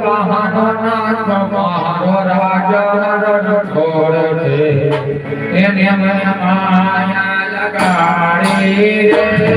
દ્વારિકા નાથ મારો રાજા છોડ છે એને મને માયા લગાડી રે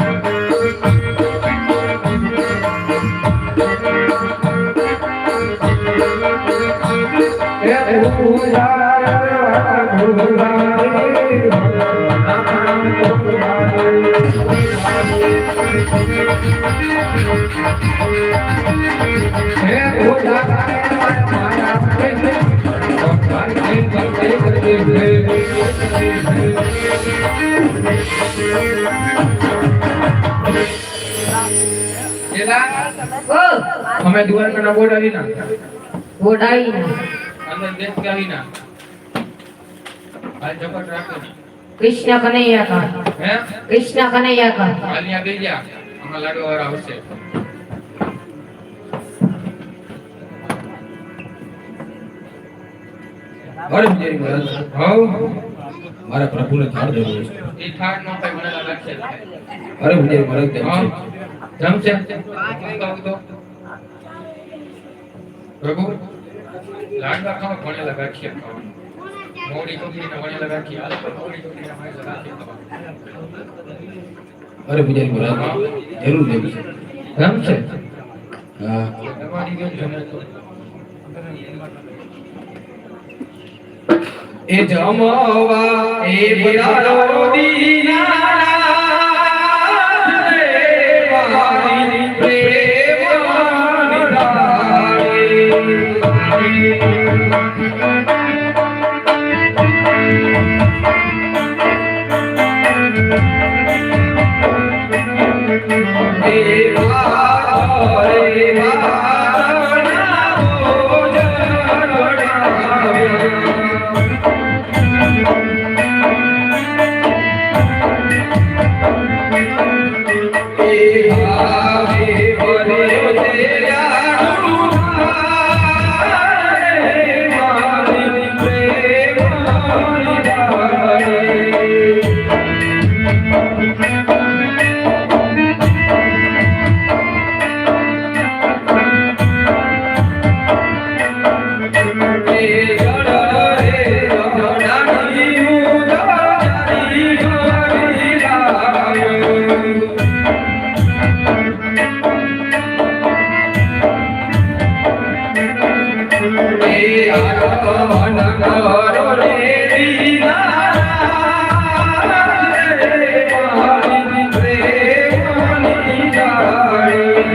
हमें दुआर में ना वोट आई ना। वोट आई ना। अंदर देश का ही ना आज जबर रख। ना કૃષ્ણ કનૈયા કા હે કૃષ્ણ કનૈયા કા હાલિયા ગઈ ગયા આમાં લાડવા વાળા આવશે અરે વિજય મહારાજ હવ મારા પ્રભુને થાળ દેવો છે એ થાળ નો કઈ મને લાગશે અરે વિજય મહારાજ તેમ હા છે જમશે કહું તો પ્રભુ લાડવા ખાવા ભણેલા ગાંઠિયા ખાવા મોડી મોડી અરે પૂજારી બોલા જરૂર દેવું છે. હા. બેન જમે તો. એ જમવા એ બિરાડો દીનાનાથ Deus.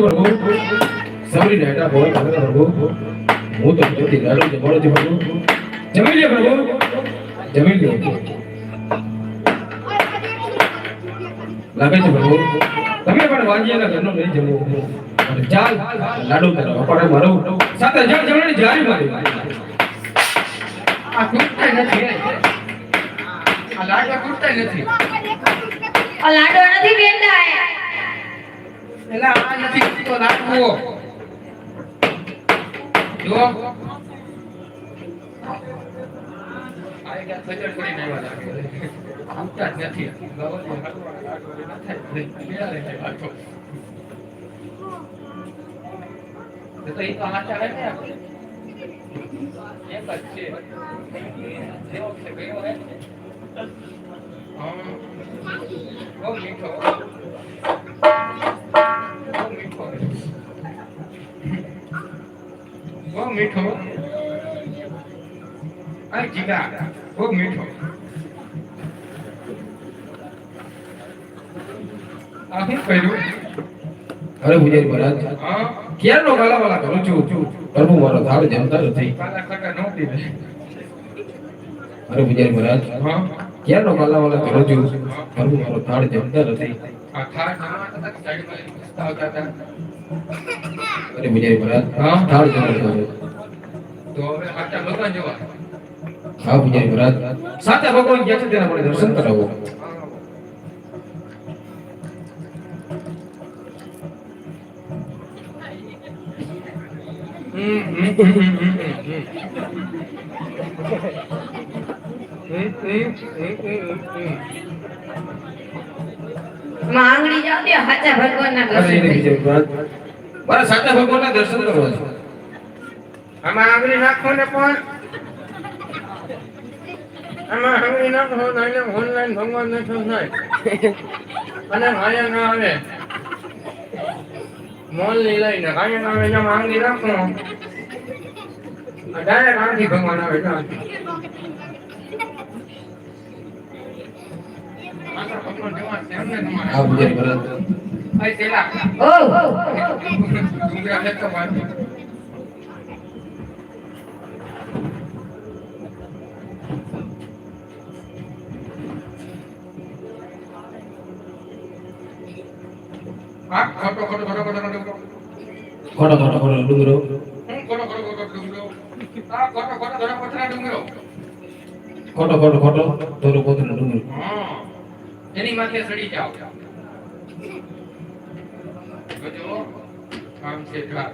પ્રભુ સબરી નેટા બોલ જે બોલો છું પ્રભુ જમી છે પણ વાંજીયાના ઘરનો નહીં લાડુ તારો અપાડે મારો સાથે જળ મારી આ નથી આ એટલે આ નથી તો રાખવો. જો. તો એ તો હાથ મીઠો? આ જીગા. બહુ મીઠો. આ શું કર્યું? અરે પૂજારી મહારાજ હા. ક્યારનો ગાલા વાલા કરું છું? પ્રભુ મારો થાળ જમતા નથી નો અરે પૂજારી મહારાજ હા. ક્યારનો ગાલા વાલા કરું છું? પ્રભુ મારો થાળ જમતા નથી અરે પૂજારી મહારાજ હા. થાળ જમતા નથી ભગવાન જોવા હા પૂજારી મહારાજ. સાચા ભગવાન ક્યાં છે તેના મને દર્શન કરાવો. માંગણી જાવ દે હાચા ભગવાનના દર્શન મારા સાચા ભગવાનના દર્શન કરવા છે. આમાં આંગળી નાખો ને પણ એમાં હંગરી ના હો તો એને ઓનલાઈન ભગવાન ને શું થાય અને હારે ના આવે મોલ ની લઈને હારે ના આવે એમાં હંગરી રાખો ડાયરેક્ટ આંખી ભગવાન આવે ના આપણે ભરત આય તેલા ઓ ડુંગરા હે તો મારી ঘন ঘন ঘন ডুঙ্গরো ঘট ঘট ঘট ধরো বদলে ডুঙ্গরো એની માથે ચડી જાઓ ગજો કામ છે ઘા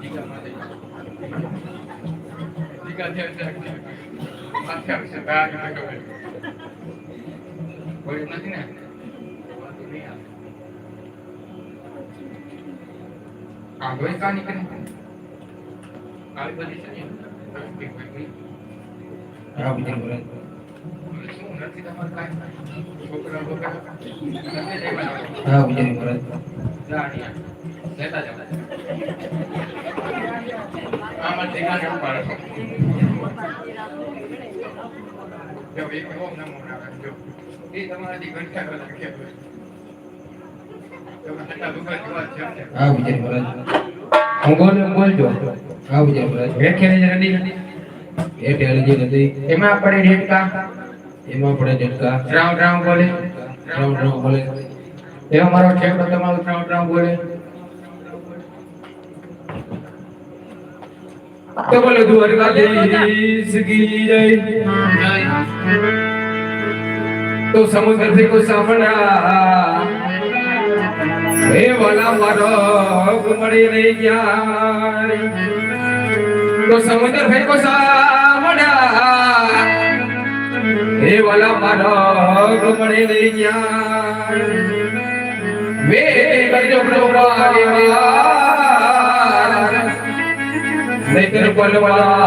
દીકા માથે દીકા છે માથે આવશે ભાગ કોઈ નથી ને Agawin ka ni Kali ba din niya? Grabe din ko lang. Grabe din ko lang. Neta jana. Amal tinggal yang baru. Jauh ini mau namun akan jauh. Ini sama dengan kalau lagi. હા વિજય મહારાજ હું કોને બોલજો હા વિજય મહારાજ rate ખેલે છે રડી rate LG નથી એમાં આપણે રેટ કા એમાં આપણે રેટ કા રાઉન્ડ રાઉન્ડ બોલે રાઉન્ડ રાઉન્ડ બોલે એમાં મારો ઠેકડો તમારો રાઉન્ડ રાઉન્ડ બોલે તો બોલે દ્વારકા દેશ કી જય જય તો સમુદ્ર થી કો સાંભળા હે વાલા મારો મળી રહી ગયા તો સમુદ્રથી કો સાંભળા હે વાલા મારો મળી રહી ગયા વે કરજો પ્રભુ નહીતર બોલવા